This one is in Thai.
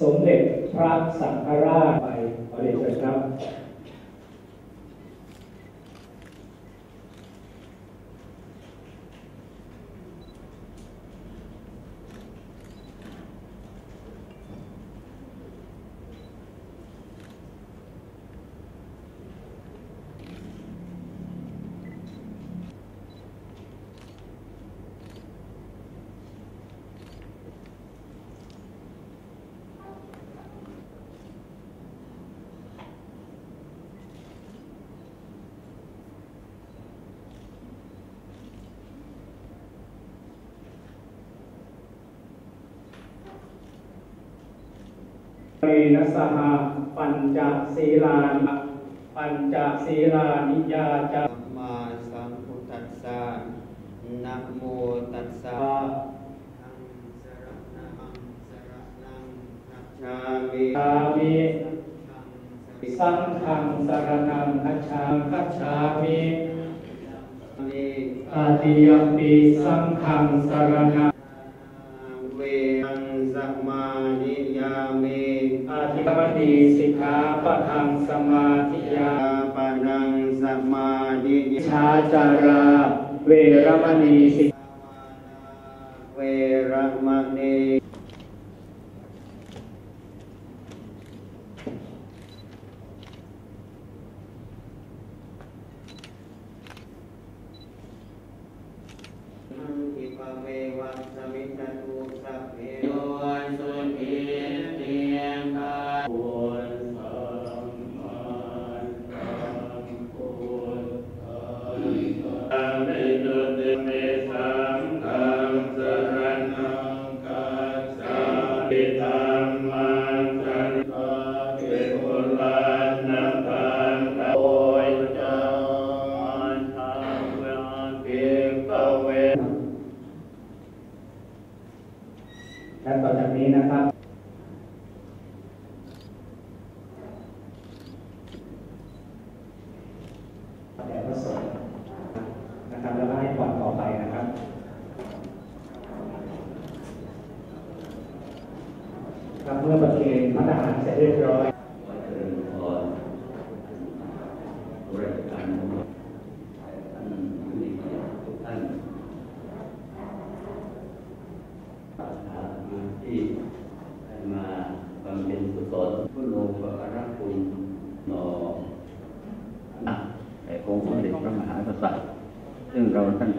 สมเด็จพระสังฆราชไปขอเดชะครับ เรนะสหปัญจศีลานิปัญจศีลานิยาจาสัมมาสัมพุทธัสสะนะโมตัสสะอังสรณังสรณังคัจฉามิสามิสังฆังสรนังคัจฉาคัจฉามิมิอาติยมปีสังฆังสรนัง นิยามิอาทิวดีสิกขาปะทังสมาธิยายาปานังสัมมานิยาชาจารา เวรมณีสิกเวรมณีนังอิปะเมวัสสมิจตุามิธรรมังสรณังเกตุลานังคันโอยจานทางเวเกตเวและต่อจากนี้นะครับแด่พระสงฆ์นะครับแล้วก็ให้พรต่อไปนะครับ ครับเมื่อประเคนพระทหารเสร็จเรียบร้อยบริการทุกท่านหามาที่มาบำเพ็ญกุศลพุทโธปะการคุณนออะแต่องค์สมเด็จพระมหากษัตริย์ซึ่งเราท่าน